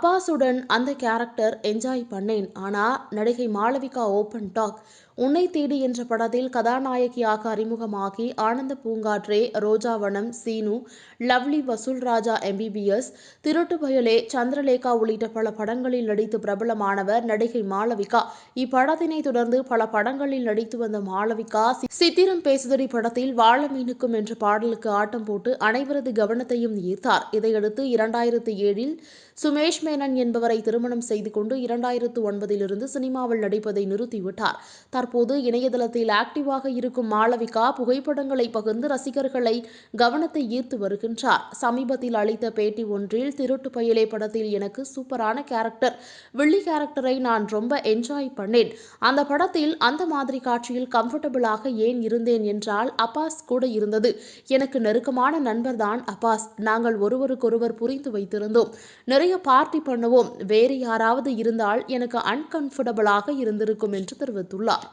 அப்பாஸுடன் அந்த character enjoy பண்ணேன். ஆனால் நடிகை மாளவிகா ஓப்பன் டாக் உன்னை தேடி என்ற படத்தில் கதாநாயகியாக அறிமுகமாகி ஆனந்த பூங்காற்றே ரோஜாவனம் சீனு லவ்லி வசூல் ராஜா எம்பிபிஎஸ் திருட்டு பயலே சந்திரலேகா உள்ளிட்ட பல படங்களில் நடித்து பிரபலமானவர் நடிகை மாளவிகா. இப்படத்தினை தொடர்ந்து பல படங்களில் நடித்து வந்த மாளவிகா சித்திரம் பேசுதடி படத்தில் வாழ மீனுக்கும் என்ற பாடலுக்கு ஆட்டம் போட்டு அனைவரது கவனத்தையும் ஈர்த்தார். இதையடுத்து இரண்டாயிரத்தி ஏழில் சுமேஷ் மேனன் என்பவரை திருமணம் செய்து கொண்டு இரண்டாயிரத்து ஒன்பதிலிருந்து சினிமாவில் நடிப்பதை நிறுத்திவிட்டார். தற்போது இணையதளத்தில் ஆக்டிவாக இருக்கும் மாளவிகா புகைப்படங்களை பகிர்ந்து ரசிகர்களை கவனத்தை ஈர்த்து வருகின்றார். சமீபத்தில் அளித்த பேட்டி ஒன்றில் திருட்டு பயலே படத்தில் எனக்கு சூப்பரான கேரக்டர் வெள்ளி கேரக்டரை நான் ரொம்ப என்ஜாய் பண்ணேன். அந்த படத்தில் அந்த மாதிரி காட்சியில் கம்ஃபர்டபுளாக ஏன் இருந்தேன் என்றால் அப்பாஸ் கூட இருந்தது. எனக்கு நெருக்கமான நண்பர் தான் அப்பாஸ். நாங்கள் ஒருவருக்கொருவர் புரிந்து வைத்திருந்தோம். நிறைய பார்ட்டி பார்ட்டி பண்ணுவோம். வேறு யாராவது இருந்தால் எனக்கு அன்கம்ஃபர்டபுளாக இருந்திருக்கும் என்று தெரிவித்துள்ளார்.